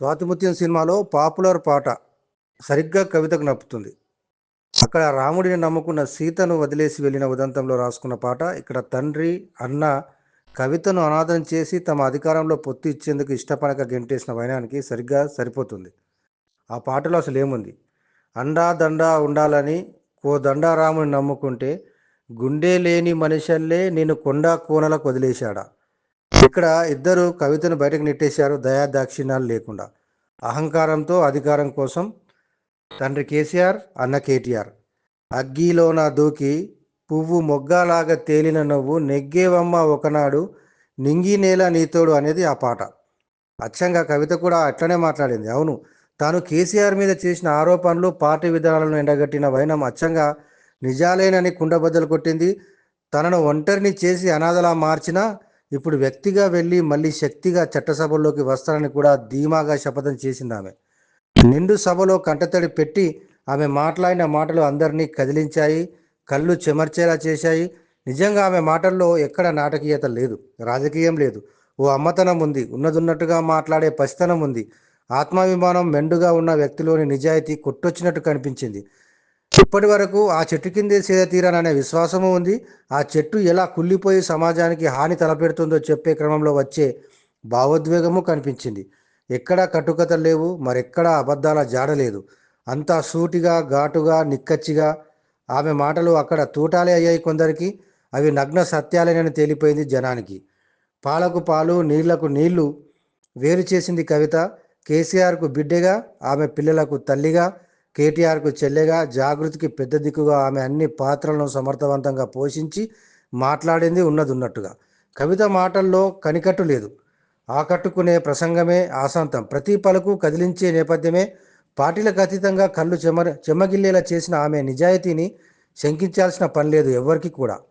స్వాతిముత్యం సినిమాలో పాపులర్ పాట సరిగ్గా కవితకు నప్పుతుంది. అక్కడ రాముడిని నమ్ముకున్న సీతను వదిలేసి వెళ్ళిన ఉదంతంలో రాసుకున్న పాట ఇక్కడ తండ్రి అన్న కవితను అనాథం చేసి తమ అధికారంలో పొత్తు ఇచ్చేందుకు ఇష్టపడక గెంటేసిన వైనానికి సరిగ్గా సరిపోతుంది. ఆ పాటలో అసలు ఏముంది? అండా దండా ఉండాలని ఓ దండారాముని నమ్ముకుంటే గుండె లేని మనుషల్లే నేను కొండా కోనలకు వదిలేశాడా? ఇక్కడ ఇద్దరు కవితను బయటకు నెట్టేశారు. దయా దాక్షిణాలు లేకుండా. అహంకారంతో అధికారం కోసం తండ్రి కేసీఆర్ అన్న కేటీఆర్. అగ్గిలోన దూకి పువ్వు మొగ్గలాగా తేలిన నువ్వు నెగ్గేవమ్మ ఒకనాడు నింగి నేల నీతోడు అనేది ఆ పాట. అచ్చంగా కవిత కూడా అట్లనే మాట్లాడింది. అవును తాను కేసీఆర్ మీద చేసిన ఆరోపణలు పార్టీ విధానాలను ఎండగట్టిన వైనం అచ్చంగా నిజాలేనని కుండబద్దలు కొట్టింది. తనను ఒంటరిని చేసి అనాథలా మార్చినా ఇప్పుడు వ్యక్తిగా వెళ్ళి మళ్ళీ శక్తిగా చట్టసభల్లోకి వస్తారని కూడా ధీమాగా శపథం చేసింది ఆమె నిండు సభలో కంటతడి పెట్టి ఆమె మాట్లాడిన మాటలు అందరినీ కదిలించాయి కళ్ళు చెమర్చేలా చేశాయి. నిజంగా ఆమె మాటల్లో ఎక్కడ నాటకీయత లేదు రాజకీయం లేదు. ఓ అమ్మతనం ఉంది ఉన్నదున్నట్టుగా మాట్లాడే పసితనం ఉంది. ఆత్మాభిమానం మెండుగా ఉన్న వ్యక్తిలోని నిజాయితీ కొట్టొచ్చినట్టు కనిపించింది. ఇప్పటి వరకు ఆ చెట్టు కిందే సేద తీరాననే విశ్వాసము ఉంది. ఆ చెట్టు ఎలా కుళ్ళిపోయి సమాజానికి హాని తలపెడుతుందో చెప్పే క్రమంలో వచ్చే భావోద్వేగము కనిపించింది. ఎక్కడా కట్టుకథలు లేవు మరెక్కడా అబద్ధాల జాడలేదు అంతా సూటిగా ఘాటుగా నిక్కచ్చిగా. ఆమె మాటలు అక్కడ తూటాలే అయ్యాయి కొందరికి. అవి నగ్న సత్యాలేనని తేలిపోయింది జనానికి. పాలకు పాలు నీళ్ళకు నీళ్ళు వేరు చేసింది కవిత. కేసీఆర్కు బిడ్డగా ఆమె పిల్లలకు తల్లిగా. కేటీఆర్కు చెల్లెగా జాగృతికి పెద్ద దిక్కుగా ఆమె అన్ని పాత్రలను సమర్థవంతంగా పోషించి మాట్లాడింది ఉన్నదున్నట్టుగా. కవిత మాటల్లో కనికట్టు లేదు. ఆకట్టుకునే ప్రసంగమే ఆశాంతం. ప్రతి పలుకు కదిలించే నేపథ్యమే పార్టీలకు అతీతంగా కళ్ళు చెమర చెమ్మగిల్లేలా చేసిన ఆమె నిజాయితీని శంకించాల్సిన పని లేదు ఎవరికి కూడా.